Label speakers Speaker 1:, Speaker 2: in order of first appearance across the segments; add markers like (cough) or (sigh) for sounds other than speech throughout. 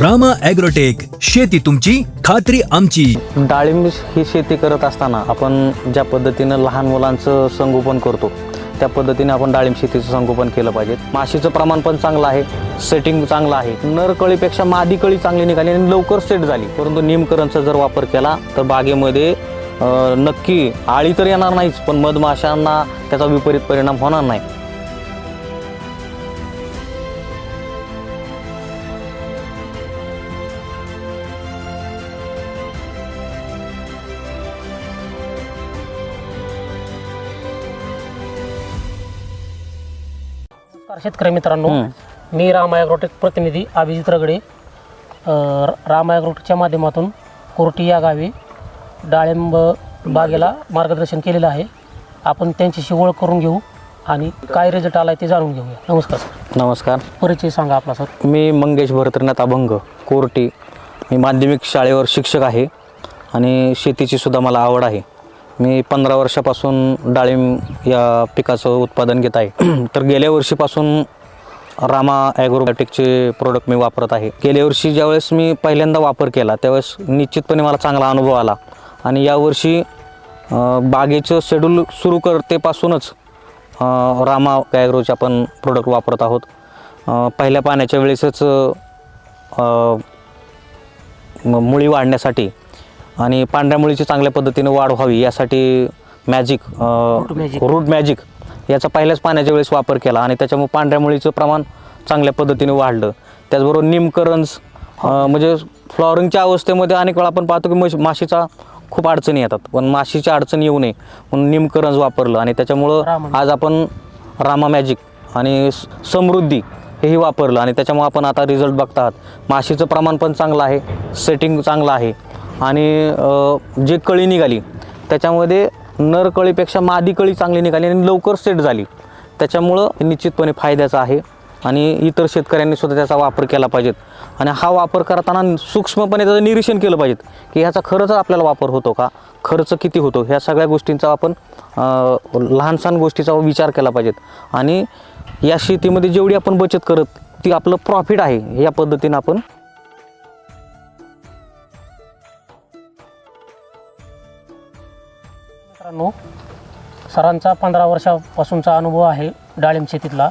Speaker 1: Rama agrotech शेती तुमची खात्री आमची.
Speaker 2: डाळिंब ही शेती करत असताना आपण ज्या पद्धतीनं लहान मुलांचं संगोपन करतो त्या पद्धतीने आपण डाळिंब शेतीचं संगोपन केलं पाहिजे. माशीचं प्रमाण पण चांगलं आहे सेटिंग चांगलं आहे. नर कळीपेक्षा मादी कळी चांगली निघाली आणि लवकर सेट झाली. परंतु निमकरणचा जर वापर केला तर बागेमध्ये नक्की आळी तर येणार नाहीच पण मधमाशांना त्याचा विपरीत परिणाम होणार नाही.
Speaker 3: नमस्कार शेतकरी मित्रांनो. मी राम ॲग्रोटेक प्रतिनिधी अभिजित रगडे. अ, राम ॲग्रोटेकच्या माध्यमातून कोर्टी या गावी डाळिंब बागेला मार्गदर्शन केलेलं आहे. आपण त्यांच्याशी ओळख करून घेऊ आणि काय रिझल्ट आला ते जाणून घेऊया. नमस्कार सर.
Speaker 2: नमस्कार.
Speaker 3: परिचय सांगा आपला सर.
Speaker 2: मी मंगेश भरतरनाथ अभंग कोरटी. मी माध्यमिक शाळेवर शिक्षक आहे आणि शेतीची सुद्धा मला आवड आहे. मी पंधरा वर्षापासून डाळिंब या पिकाचं उत्पादन घेत आहे. (clears throat) तर गेल्या वर्षीपासून रामा ॲग्रोबॅटिकचे प्रोडक्ट मी वापरत आहे. गेल्या वर्षी ज्यावेळेस मी पहिल्यांदा वापर केला त्यावेळेस निश्चितपणे मला चांगला अनुभव आला. आणि यावर्षी बागेचं शेड्यूल सुरू करतेपासूनच रामा ॲग्रोचे आपण प्रोडक्ट वापरत आहोत. पहिल्या पाण्याच्या वेळेसच मुळी वाढण्यासाठी आणि पांढऱ्या मुळीची चांगल्या पद्धतीने वाढ व्हावी यासाठी मॅजिक. रूट मॅजिक याचा पहिल्याच पाण्याच्या वेळेस वापर केला आणि त्याच्यामुळे पांढऱ्या मुळीचं प्रमाण चांगल्या पद्धतीने वाढलं. त्याचबरोबर निमकरंज म्हणजे फ्लॉवरिंगच्या अवस्थेमध्ये अनेक वेळा आपण पाहतो की मश माशीचा खूप अडचणी येतात. पण माशीची अडचण येऊ नये म्हणून निमकरंज वापरलं आणि त्याच्यामुळं आज आपण रामा मॅजिक आणि समृद्धी हेही वापरलं आणि त्याच्यामुळे आपण आता रिझल्ट बघता आहात. माशीचं प्रमाण पण चांगलं आहे सेटिंग चांगलं आहे. आणि जे कळी निघाली त्याच्यामध्ये नर कळीपेक्षा मादी कळी चांगली निघाली आणि लवकर सेट झाली. त्याच्यामुळं निश्चितपणे फायद्याचं आहे आणि इतर शेतकऱ्यांनी सुद्धा त्याचा वापर केला पाहिजेत. आणि हा वापर करताना सूक्ष्मपणे त्याचं निरीक्षण केलं पाहिजेत की ह्याचा खरंच आपल्याला वापर होतो का? खर्च किती होतो? ह्या सगळ्या गोष्टींचा आपण लहानसहान गोष्टीचा विचार केला पाहिजेत. आणि या शेतीमध्ये जेवढी आपण बचत करत ती आपलं प्रॉफिट आहे या पद्धतीनं आपण
Speaker 3: मित्रांनो सरांचा पंधरा वर्षापासूनचा अनुभव आहे डाळिंब शेतीतला.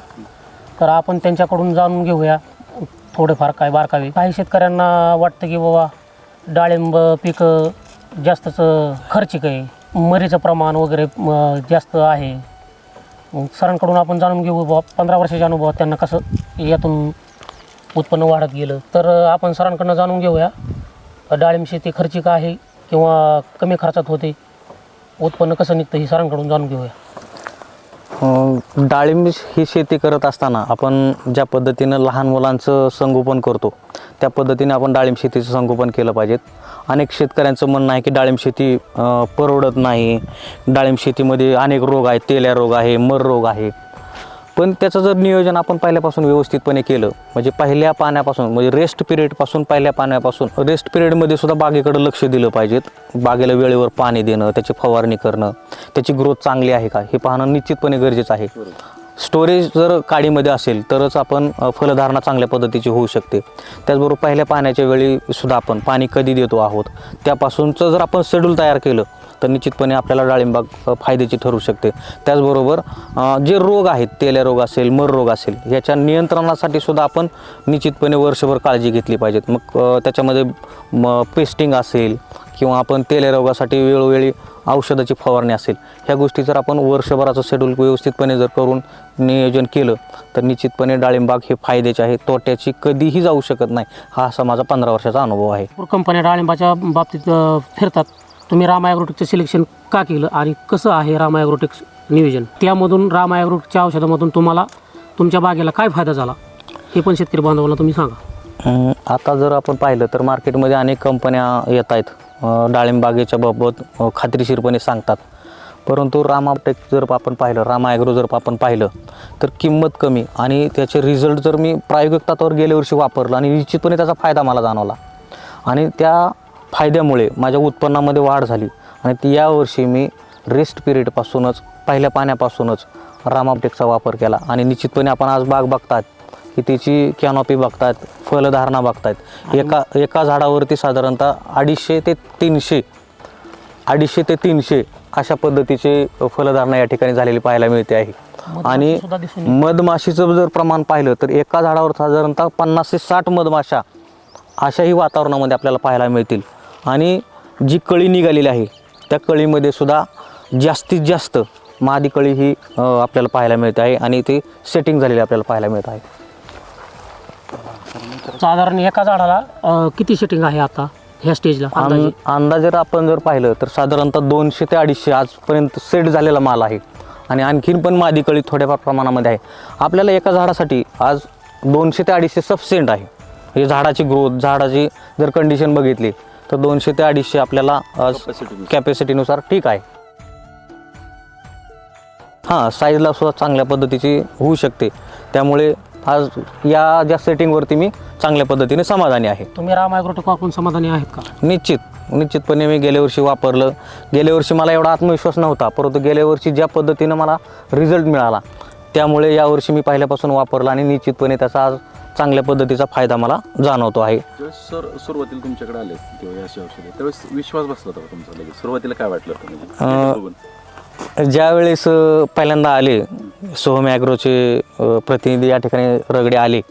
Speaker 3: तर आपण त्यांच्याकडून जाणून घेऊया थोडेफार काय बारकावे. काही शेतकऱ्यांना वाटतं की बाबा डाळिंब पिकं जास्तच खर्चिक आहे. मरीचं प्रमाण वगैरे जास्त आहे. सरांकडून आपण जाणून घेऊ बाबा पंधरा वर्षाच्या अनुभवात त्यांना कसं यातून उत्पन्न वाढत गेलं. तर आपण सरांकडनं जाणून घेऊया डाळिंब शेती खर्चिक आहे किंवा कमी खर्चात होते? उत्पन्न कसं निघतं हे सरांकडून जाणून घेऊया.
Speaker 2: अं, डाळिंब ही शेती करत असताना आपण ज्या पद्धतीनं लहान मुलांचं संगोपन करतो त्या पद्धतीने आपण डाळिंब शेतीचं संगोपन केलं पाहिजेत. अनेक शेतकऱ्यांचं म्हणणं आहे की डाळिंब शेती अं, परवडत नाही. डाळिंब शेतीमध्ये अनेक रोग आहेत तेल्या रोग आहे मर रोग आहे. पण त्याचं जर नियोजन आपण पहिल्यापासून व्यवस्थितपणे केलं म्हणजे पहिल्या पाण्यापासून म्हणजे रेस्ट पिरियडपासून पहिल्या पाण्यापासून रेस्ट पिरियडमध्ये सुद्धा बागेकडे लक्ष दिलं पाहिजेत. बागेला वेळेवर पाणी देणं त्याची फवारणी करणं त्याची ग्रोथ चांगली आहे का हे पाहणं निश्चितपणे गरजेचं आहे. स्टोरेज जर काडीमध्ये असेल तरच आपण फलधारणा चांगल्या पद्धतीची होऊ शकते. त्याचबरोबर पहिल्या पाण्याच्या वेळी सुद्धा आपण पाणी कधी देतो आहोत त्यापासूनचं जर आपण शेड्यूल तयार केलं तर निश्चितपणे आपल्याला डाळिंबाग फायद्याची ठरू शकते. त्याचबरोबर जे रोग आहेत तेल्या रोग असेल मर रोग असेल याच्या नियंत्रणासाठी सुद्धा आपण निश्चितपणे वर्षभर काळजी घेतली पाहिजेत. मग त्याच्यामध्ये म पेस्टिंग असेल किंवा आपण तेल्या रोगासाठी वेळोवेळी औषधाची फवारणी असेल ह्या गोष्टी जर आपण वर्षभराचं शेड्यूल व्यवस्थितपणे जर करून नियोजन केलं तर निश्चितपणे डाळिंबाग हे फायद्याचे आहे. तोट्याची कधीही जाऊ शकत नाही. हा असा माझा पंधरा वर्षाचा अनुभव आहे.
Speaker 3: कंपन्या डाळिंबाच्या बाबतीत फिरतात. तुम्ही राम ॲग्रोटेकचं सिलेक्शन का केलं आणि कसं आहे राम ॲग्रोटेक नियोजन? त्यामधून राम ॲग्रोटेकच्या औषधामधून तुम्हाला तुमच्या बागेला काय फायदा झाला? हे पण शेतकरी बांधवांना तुम्ही सांगा.
Speaker 2: आता जर आपण पाहिलं तर मार्केटमध्ये अनेक कंपन्या येत आहेत. डाळिंबागेच्या डाळिंब बागेच्या बाबत खात्रीशीरपणे सांगतात. परंतु रामाटेक जर आपण पाहिलं रामा ॲग्रो जर आपण पाहिलं तर किंमत कमी आणि त्याचे रिझल्ट जर मी प्रायोगिक तत्वावर गेल्या वर्षी वापरलं आणि निश्चितपणे त्याचा फायदा मला जाणवला. आणि त्या फायद्यामुळे माझ्या उत्पन्नामध्ये वाढ झाली. आणि ती यावर्षी मी रेस्ट पिरियडपासूनच पहिल्या पाण्यापासूनच रामाटेकचा वापर केला. आणि निश्चितपणे आपण आज बाग बघतात की त्याची कॅनॉपी बघतात फलधारणा बघतायत. एका एका झाडावरती साधारणतः अडीचशे ते तीनशे अडीचशे ते तीनशे अशा पद्धतीचे फलधारणा या ठिकाणी झालेली पाहायला मिळते आहे. आणि. मधमाशीचं जर प्रमाण पाहिलं तर एका झाडावर साधारणतः पन्नास ते साठ मधमाशा अशाही वातावरणामध्ये आपल्याला पाहायला मिळतील. आणि जी कळी निघालेली आहे त्या कळीमध्ये सुद्धा जास्तीत जास्त मादी कळी ही आपल्याला पाहायला मिळते आहे आणि ते सेटिंग झालेली आपल्याला पाहायला मिळत आहे.
Speaker 3: साधारण एका झाडाला किती सेटिंग आहे आता ह्या स्टेजला अंदाजे?
Speaker 2: जर आपण जर पाहिलं तर साधारणतः दोनशे ते अडीचशे आजपर्यंत सेट झालेला माल आहे. आणि आणखीन पण मादी कळी थोड्याफार प्रमाणामध्ये आहे. आपल्याला एका झाडासाठी आज दोनशे ते अडीचशे सफिशियंट आहे. हे झाडाची ग्रोथ झाडाची जर कंडिशन बघितली तर दोनशे ते अडीचशे आपल्याला कॅपॅसिटीनुसार ठीक आहे. हां साईजला सुद्धा चांगल्या पद्धतीची होऊ शकते. त्यामुळे आज या ज्या सेटिंगवरती मी चांगल्या पद्धतीने समाधानी आहे.
Speaker 3: तुम्ही राम ॲग्रोटेक वापरून समाधानी आहेत का?
Speaker 2: निश्चित निश्चितपणे मी गेल्या वर्षी वापरलं. गेल्या वर्षी मला एवढा आत्मविश्वास नव्हता परंतु गेल्या वर्षी ज्या पद्धतीनं मला रिझल्ट मिळाला त्यामुळे यावर्षी मी पहिल्यापासून वापरलं आणि निश्चितपणे त्याचा आज चांगल्या पद्धतीचा फायदा मला जाणवतो आहे.
Speaker 4: सर सुरुवातीला तुमच्याकडे आले किंवा औषधे त्यावेळेस विश्वास बसला होता तुमचा लगेच? सुरुवातीला काय वाटलं म्हणजे?
Speaker 2: ज्यावेळेस पहिल्यांदा आले सोहम ॲग्रोचे प्रतिनिधी या ठिकाणी रगडे आले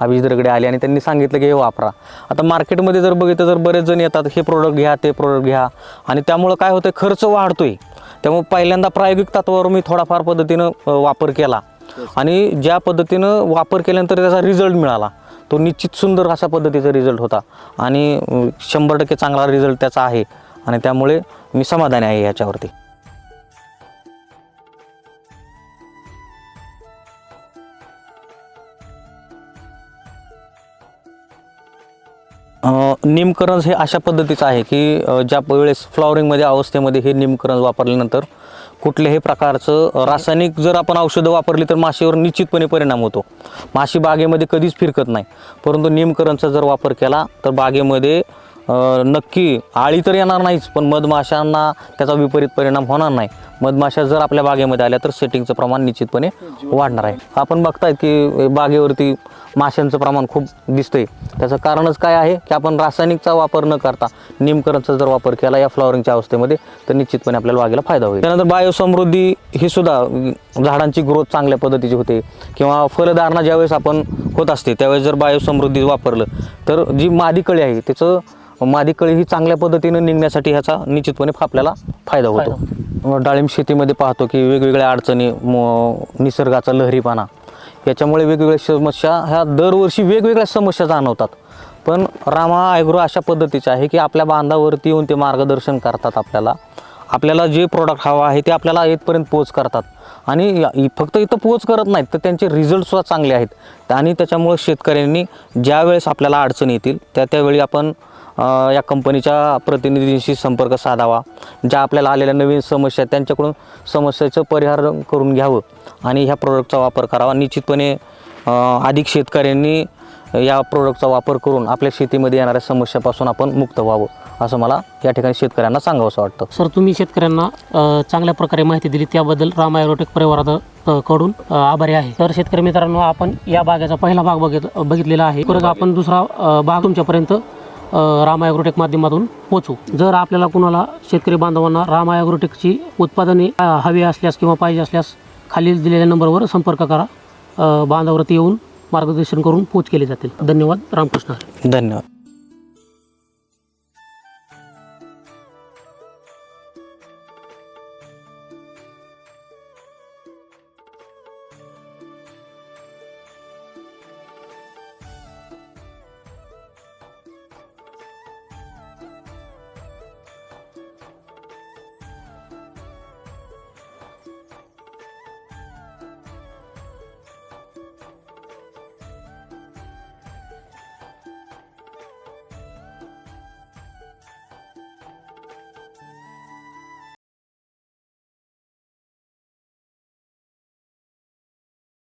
Speaker 2: अभिजित रगडे आले आणि त्यांनी सांगितलं की हे वापरा. आता मार्केटमध्ये जर बघितलं तर बरेच जण येतात हे प्रोडक्ट घ्या ते प्रोडक्ट घ्या. आणि त्यामुळं काय होतं खर्च वाढतोय. त्यामुळे पहिल्यांदा प्रायोगिक तत्वावर मी थोडाफार पद्धतीनं वापर केला. आणि ज्या पद्धतीनं वापर केल्यानंतर त्याचा रिझल्ट मिळाला तो निश्चित सुंदर अशा पद्धतीचा रिझल्ट होता. आणि शंभर टक्के चांगला रिझल्ट त्याचा आहे. आणि त्यामुळे मी समाधानी आहे याच्यावरती. निमकरंज हे अशा पद्धतीचं आहे की ज्या वेळेस फ्लॉवरिंगमध्ये अवस्थेमध्ये हे निमकरंज वापरल्यानंतर कुठल्याही प्रकारचं रासायनिक जर आपण औषधं वापरली तर माशीवर निश्चितपणे परिणाम होतो. माशी बागेमध्ये कधीच फिरकत नाही. परंतु निमकरणचा जर वापर केला तर बागेमध्ये नक्की आळी तर येणार नाहीच पण मधमाशांना त्याचा विपरीत परिणाम होणार नाही. मधमाशा जर आपल्या बागेमध्ये आल्या तर सेटिंगचं प्रमाण निश्चितपणे वाढणार आहे. आपण बघताय की बागेवरती माशांचं प्रमाण खूप दिसतंय. त्याचं कारणच काय आहे की आपण रासायनिकचा वापर न करता निमकरंजचा जर वापर केला या फ्लॉवरिंगच्या अवस्थेमध्ये तर निश्चितपणे आपल्याला बागेला फायदा होईल. त्यानंतर बायोसमृद्धी ही सुद्धा झाडांची ग्रोथ चांगल्या पद्धतीची होते किंवा फलधारणा ज्यावेळेस आपण होत असते त्यावेळेस जर बायोसमृद्धी वापरलं तर जी मादी कळी आहे त्याचं मादी कळी ही चांगल्या पद्धतीनं निघण्यासाठी ह्याचा निश्चितपणे आपल्याला फायदा होतो. डाळिंब शेतीमध्ये पाहतो की वेगवेगळ्या अडचणी म- निसर्गाचा लहरीपणा याच्यामुळे वेगवेगळ्या समस्या ह्या दरवर्षी वेगवेगळ्या समस्या जाणवतात. पण रामा ॲग्रो अशा पद्धतीचे आहे की आपल्या बांधावरती येऊन ते मार्गदर्शन करतात आपल्याला. आपल्याला जे प्रोडक्ट हवं आहे ते आपल्याला इथपर्यंत पोच करतात. आणि फक्त इथं पोच करत नाहीत तर त्यांचे रिझल्टसुद्धा चांगले आहेत. आणि त्याच्यामुळे शेतकऱ्यांनी ज्या वेळेस आपल्याला अडचणी येतील त्या त्यावेळी आपण या कंपनीच्या प्रतिनिधींशी संपर्क साधावा ज्या आपल्याला आलेल्या नवीन समस्या त्यांच्याकडून समस्येचं परिहार करून घ्यावं आणि ह्या प्रोडक्टचा वापर करावा. निश्चितपणे अधिक शेतकऱ्यांनी या प्रोडक्टचा वापर करून आपल्या शेतीमध्ये येणाऱ्या समस्यापासून आपण मुक्त व्हावं असं मला या ठिकाणी शेतकऱ्यांना सांगावंसं वाटतं.
Speaker 3: सर तुम्ही शेतकऱ्यांना चांगल्या प्रकारे माहिती दिली त्याबद्दल राम एरोटेक परिवारात कडून आभारी आहे. तर शेतकरी मित्रांनो आपण या बागेचा पहिला भाग बघित बघितलेला आहे. आपण दुसरा भाग तुमच्यापर्यंत राम ॲग्रोटेक माध्यमातून पोचू. जर आपल्याला कुणाला शेतकरी बांधवांना राम ॲग्रोटेकची उत्पादने हवी असल्यास किंवा पाहिजे असल्यास खालील दिलेल्या नंबरवर संपर्क करा. बांधावरती येऊन मार्गदर्शन करून पोच केले जातील. धन्यवाद. रामकृष्ण.
Speaker 2: धन्यवाद.